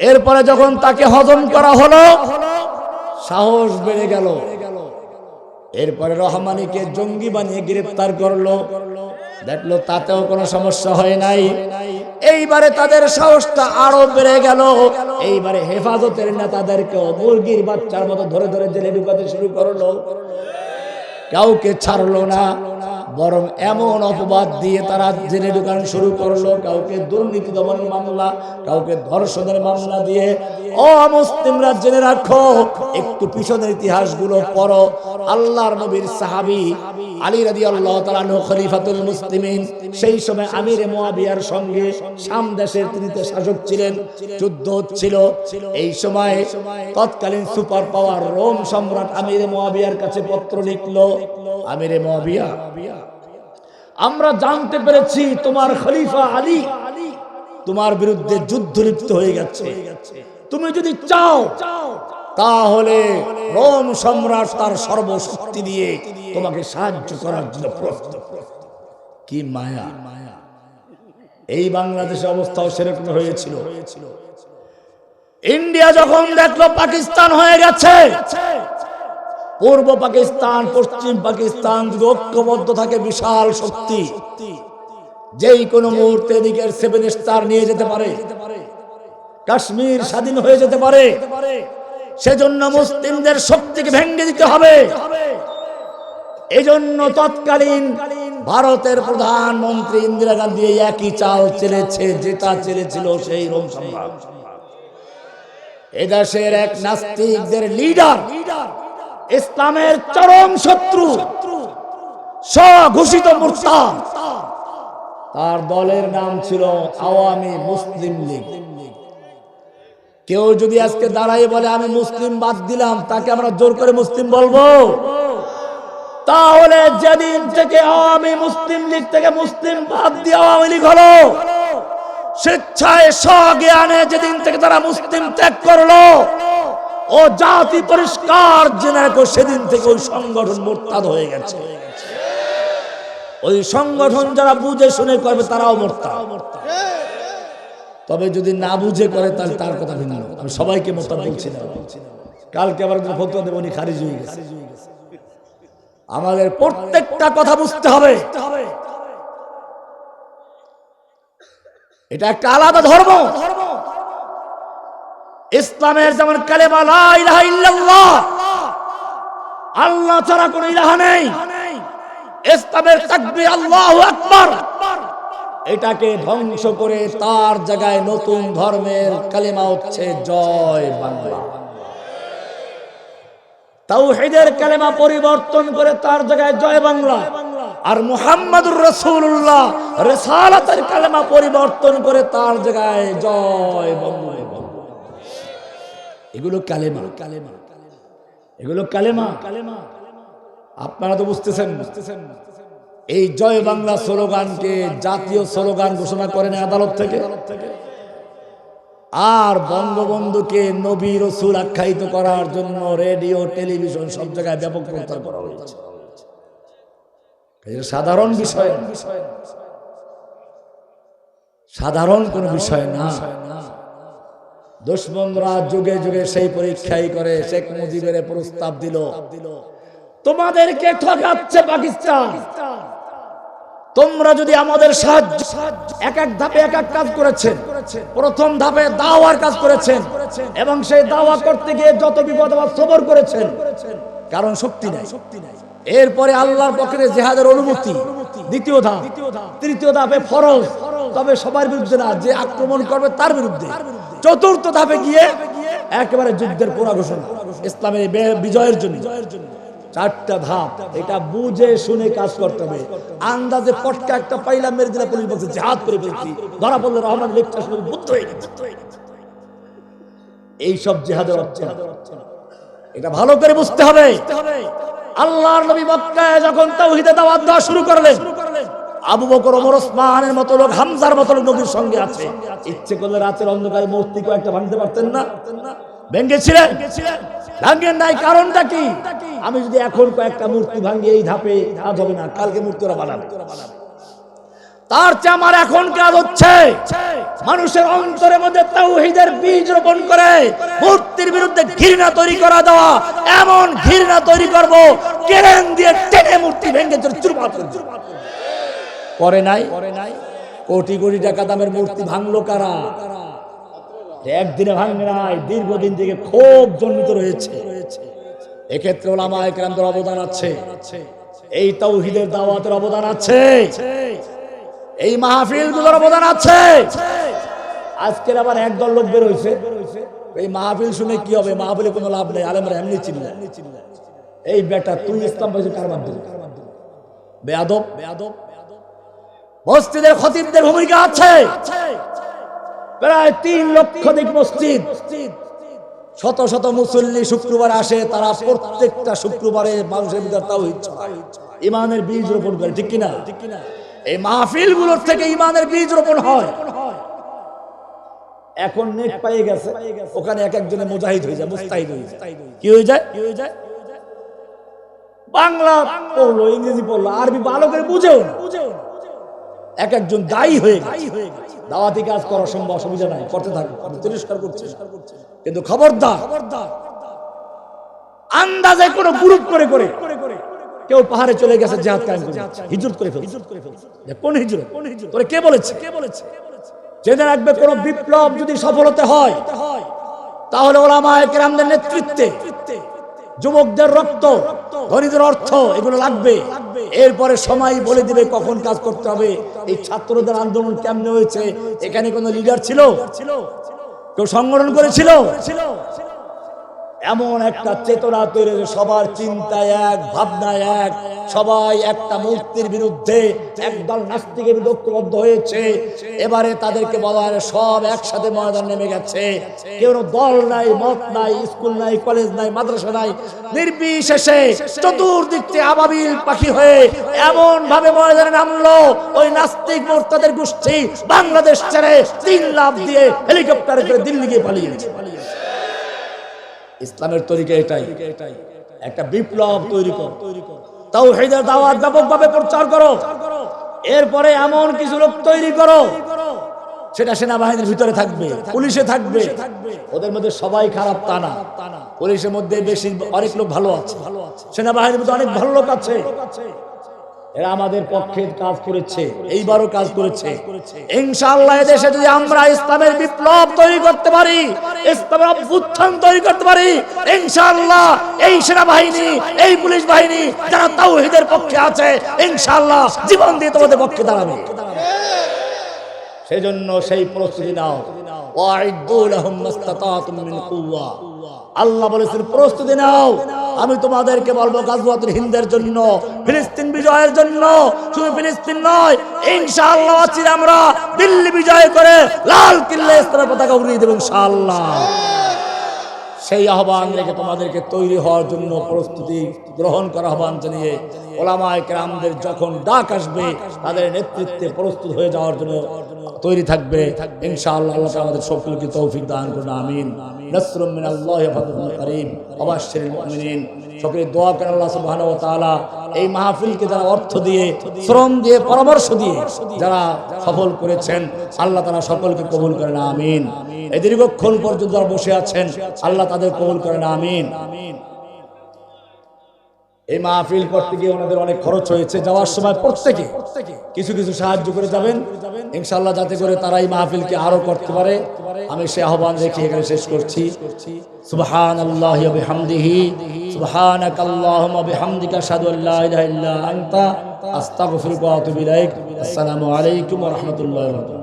এরপরে যখন তাকে হজম করা হলো, সাহস বেড়ে গেল। এরপরে রহমানিকে জঙ্গি বানিয়ে গ্রেফতার করল। দেখল তাতেও কোনো সমস্যা হয় নাই। এইবারে তাদের সাহসটা আরও বেড়ে গেল। এইবারে হেফাজতের নেতাদেরকেও মুরগির বাচ্চার মতো ধরে ধরে জেলে ঢুকাতে শুরু করল। কাউকে ছাড়লো না। বরং এমন অপবাদ দিয়ে তারা জেনে ঢুকানো শুরু করল, কাউকে দুর্নীতি দমনের মামলা, কাউকে ধর্ষণের মামলা দিয়ে। অমুসলিমরা জেনে রাখো, একটু পিছনের ইতিহাসগুলো পড়ো। আল্লাহর নবীর সাহাবী আলী রাদি আল্লাহ তালানু খলিফাতুল মুসলিমিন। সেই সময় আমির মোয়াবিয়ার সঙ্গে শাম দেশের তিনি তো শাসক ছিলেন, যুদ্ধ হচ্ছিল। এই সময় তৎকালীন সুপার পাওয়ার রোম সম্রাট আমির মোয়াবিয়ার কাছে পত্র লিখলো, আমির মোয়াবিয়া, আমরা জানতে পেরেছি তোমার খলিফা আলী তোমার বিরুদ্ধে যুদ্ধ লিপ্ত হয়ে গেছে। তুমি যদি চাও, তাহলে রোম সম্রাট তার সর্বশক্তি দিয়ে তোমাকে সাহায্য করার জন্য প্রস্তুত। কি মায়া। মায়া এই বাংলাদেশের অবস্থাও সেরকম হয়েছিল। ইন্ডিয়া যখন দেখল পাকিস্তান হয়ে গেছে, পূর্ব পাকিস্তান, পশ্চিম পাকিস্তান ঐক্যবদ্ধ থাকে, বিশাল শক্তি, যেই কোনো মুহূর্তে এদিকের সেভেন স্টার নিয়ে যেতে পারে, কাশ্মীর স্বাধীন হয়ে যেতে পারে, সেজন্য মুসলিমদের শক্তিকে ভেঙে দিতে হবে। এজন্য তৎকালীন ভারতের প্রধানমন্ত্রী ইন্দিরা গান্ধী একই চাল চেলেছে, যেটা চেলেছিল সেই রোম সম্রাট। এদেশের এক নাস্তিকদের লিডার, ইসলামের চরম শত্রু, স্বঘোষিত তার দলের নাম ছিল আওয়ামী মুসলিম লীগ। কেউ যদি আজকে দাঁড়াই বলে, আমি মুসলিম বাদ দিলাম তাকে আমরা জোর করে মুসলিম বলব। তাহলে যেদিন থেকে আওয়ামী মুসলিম লীগ থেকে মুসলিম বাদ দিয়ে আওয়ামী লীগ হলো, স্বেচ্ছায় স্বজ্ঞানে যেদিন থেকে তারা মুসলিম ত্যাগ করল, ও জাতি পরিষ্কার সেদিন থেকে ওই সংগঠন মোরতাদ হয়ে গেছে। ওই সংগঠন যারা বুঝে শুনে করবে, তারাও মোরতা তবে যদি না বুঝে করে, তাহলে তার কথা ভিন্ন আমি সবাইকে মোরতাদ বলছি না। কালকে আবার ফতুয়া দেব, উনি খারিজ হয়ে গেছে। আমাদের প্রত্যেকটা কথা বুঝতে হবে। এটা একটা আলাদা ধর্ম। ইসলামের যেমন আল্লাহ ছাড়া কোনো ইলাহা নেই। ইসলামের তাকবীর, আল্লাহু আকবার। এটাকে ধ্বংস করে তার জায়গায় নতুন ধর্মের কালেমা হচ্ছে জয় বাংলা। তাওহীদের কালেমা পরিবর্তন করে তার জায়গায় জয় বাংলা। আর মুহাম্মাদুর রাসূলুল্লাহ রিসালাতের কালেমা পরিবর্তন করে তার জায়গায় জয় বাংলা। এগুলো কালেমা। কালেমা এগুলো কালেমা। কালেমা আপনারা তো বুঝতেছেন। বুঝতেছেন এই জয় বাংলা স্লোগানকে জাতীয় স্লোগান ঘোষণা করেন আদালত থেকে। আর বঙ্গবন্ধুকে নবী রসুল আখ্যায়িত করার জন্য রেডিও, টেলিভিশন সব জায়গায় ব্যাপক প্রচার করা হয়েছে। সাধারণ বিষয়। সাধারণ কোন বিষয় না। দুশ্মনরা যুগে যুগে সেই পরীক্ষাই করে, শেখ মুজিবের প্রস্তাব দিল। তোমাদেরকে ঠকাচ্ছে পাকিস্তান। তোমরা যদি আমাদের সাহায্য এক এক ধাপে এক এক কাজ করেছেন। প্রথম ধাপে দাওয়ার কাজ করেছেন এবং সেই দাওয়া করতে গিয়ে যত বিপদ আবার সবর করেছেন, কারণ শক্তি নাই। শক্তি নাই এরপরে আল্লাহর পক্ষে জেহাদের অনুমতি, দ্বিতীয় ধাপ। তৃতীয় ধাপে ফরজ। তবে সবার বিরুদ্ধে না, যে আক্রমণ করবে তার বিরুদ্ধে। চতুর্থ ধাপে গিয়ে একেবারে যুদ্ধের পুরা ঘোষণা, ইসলামের বিজয়ের জন্য। চারটা ধাপ এটা বুঝে শুনে কাজ করতে হবে। আন্দাজে পটকা একটা পাইলাম, মেরে দিলে পুলিশ বলছে জাহাজ করে ফেলছি। ধরা পড়লে রহমান লেকচার শুনে বুদ্ধ হয়ে গেছে। এইসব জেহাদের অর্থ। এটা ভালো করে বুঝতে হবে। আল্লাহর নবী মক্কায় যখন তাওহীদে দাওয়াত দেওয়া শুরু করলেন, আবু বকর, ওমর, ওসমানের মতো লোক, হামজার মতো লোক নবীর সঙ্গে আছে। ইচ্ছে করলে রাতের অন্ধকারে মূর্তি কয়েকটা ভাঙতে পারতেন না। ভেঙ্গেছিলেন ভাঙ্গেন নাই, কারণটা কি? আমি যদি এখন কয়েকটা মূর্তি ভাঙ্গি এই ধাপে কাজ হবে না, কালকে মূর্তি ওরা বানাবে। তার চেয়ে আমার এখন কাজ হচ্ছে মানুষের অন্তরের মধ্যে তাওহীদের বীজ রোপণ করে, মূর্তির বিরুদ্ধে ঘৃণা তৈরি করা দেওয়া, এমন ঘৃণা তৈরি করব কেরেন দিয়ে টেনে মূর্তি ভেঙে চুর চুরমার করে নাই? কোটি কোটি টাকা দামের মূর্তি ভাঙলো কারা? একদিনে ভাঙবে নাই। দীর্ঘদিন থেকে ক্ষোভ জন্মিত রয়েছে। এক্ষেত্রে ওলামা একরামদের অবদান আছে। এই তাওহীদের দাওয়াতের অবদান আছে। এই মাহফিলগুলোর অবদান আছে। আজকের আবার একদল লোক বের হয়েছে এই মাহফিল শুনে কি হবে? মাহফিলে কোনো লাভ নেই। আলেমরা এমনি চিনলেন এই বেটা, তুই ইসলাম পাইছিস কার মাধ্যমে? বেয়াদব বেয়াদব। মসজিদের খতিবদের ভূমিকা আছে। প্রায় তিন লক্ষ দিক মসজিদ। শত শত মুসল্লি শুক্রবার আসে তারা প্রত্যেকটা শুক্রবারে মানুষের ভিতরে তাও ইচ্ছা ইমানের বীজ রোপণ করে ঠিক কিনা? ঠিক কিনা এই মাহফিলগুলোর থেকে ইমানের বীজ রোপণ হয়। এখন নেট পাইয়ে গেছে ওখানে এক একজনে মুজাহিদ হয়ে যায় মুস্তাহিদ হয়ে যায়। কি হয়ে যায়? কি হয়ে যায়? বাংলা পড়ল ইংরেজি পড়ল আরবি ভালো করে বুঝেও না। এক একজন দায়ী হয়ে গেছে। দাওয়াতি কাজ করা সম্ভব অসুবিধা নাই করতে থাকবে তিরস্কার করছে কিন্তু খবরদার আন্দাজে কোনো গ্রুপ করে করে কেউ পাহাড়ে চলে গেছে জেহাদ কায়েম করে হিজরত করে ফেলছে। কোন হিজরত? কোন হিজরত? তোরে কে বলেছে? কে বলেছে? জেনে রাখবে কোন বিপ্লব যদি সফলতে হয় তাহলে ওলামা একরামদের নেতৃত্বে যুবকদের রক্ত ধনীদের অর্থ এগুলো লাগবে। এরপরে সময় বলে দিবে কখন কাজ করতে হবে। এই ছাত্রদের আন্দোলন কেমনে হয়েছে? এখানে কোনো লিডার ছিল? কেউ সংগঠন করেছিল? এমন একটা চেতনা তৈরি সবার চিন্তা এক ভাবনা এক, সবাই একটা মূর্তির বিরুদ্ধে একদল নাস্তিকের ঐক্যবদ্ধ হয়েছে। এবারে তাদেরকে বলা হয় সব একসাথে ময়দান নেমে গেছে। কেউ দল নাই, মত নাই, স্কুল নাই, কলেজ নাই, মাদ্রাসা নাই, নির্বিশেষে চতুর্দিক থেকে আবাবিল পাখি হয়ে এমন ভাবে ময়দানে নামলো। ওই নাস্তিক মোর্তাদের গোষ্ঠী বাংলাদেশ ছেড়ে তিন লাভ দিয়ে হেলিকপ্টারে করে দিল্লি গিয়ে পালিয়ে পালিয়েছে ইসলামের তরিকা এটাই। একটা বিপ্লব তৈরি কর। তাও হেদার দাওয়াত ব্যাপকভাবে প্রচার করো। এরপরে এমন কিছু লোক তৈরি করো, সেটা সেনাবাহিনীর ভিতরে থাকবে, পুলিশে থাকবে। ওদের মধ্যে সবাই খারাপ তা না। পুলিশের মধ্যে বেশি অনেক লোক ভালো আছে। সেনাবাহিনীর মধ্যে অনেক ভালো লোক আছে। এরা আমাদের পক্ষে কাজ করেছে এইবারও কাজ করেছে। ইনশাআল্লাহ এদেশে যদি আমরা ইসলামের বিপ্লব তৈরি করতে পারি ইসলামের অভ্যুত্থান তৈরি করতে পারি ইনশাআল্লাহ এই সেনাবাহিনী এই পুলিশ বাহিনী যারা তাওহীদের পক্ষে আছে ইনশাআল্লাহ জীবন দিয়ে তোমাদের পক্ষে দাঁড়াবে। সেজন্য সেই প্রস্তুতি নাও। ওয়াইদু লাহুম মিন কুওয়া। আল্লাহ বলেছেন প্রস্তুতি নাও। আমি তোমাদেরকে বলব গাজওয়াতুল হিন্দের জন্য, ফিলিস্তিন বিজয়ের জন্য। শুধু ফিলিস্তিন নয়, ইনশাআল্লাহ আছি আমরা। দিল্লি বিজয় করে লাল কিল্লা ইসলামের পতাকা উড়িয়ে দেব ইনশাআল্লাহ। সেই আহ্বান রেখে তোমাদেরকে তৈরি হওয়ার জন্য প্রস্তুতি গ্রহণ করা আহ্বান জানিয়ে ওলামায় কেরামদের যখন ডাক আসবে, তাদের নেতৃত্বে প্রস্তুত হয়ে যাওয়ার জন্য তৈরি থাকবে। ইনশাআল্লাহ আল্লাহ আমাদের সকলকে তৌফিক দান করুন, আমিন। নাসরুম মিনাল্লাহি ওয়া ফাতহুন কারীম। ওয়াবাশশিরিল মুমিনিন। সকলে দোয়া করেন আল্লাহ সুবহানাহু ওয়া তাআলা এই মাহফিলকে যারা অর্থ দিয়ে, শ্রম দিয়ে, পরামর্শ দিয়ে যারা সফল করেছেন, আল্লাহ তাআলা সকলকে কবুল করেন, আমিন। এই দীর্ঘক্ষণ পর্যন্ত যারা বসে আছেন, আল্লাহ তাদের কবুল করেন, আমিন। এই মাহফিল করতে গিয়ে ওনাদের অনেক খরচ হয়েছে। যাওয়ার সময় প্রত্যেকে কিছু কিছু সাহায্য করে যাবেন। ইনশাল্লাহ যাতে করে তারাই মাহফিলকে আরও করতে পারে। আমি সে আহ্বান রেখে এখানে শেষ করছি। সুবহান আল্লাহ আনতা। আসসালামু আলাইকুম রাহমাতুল্লাহি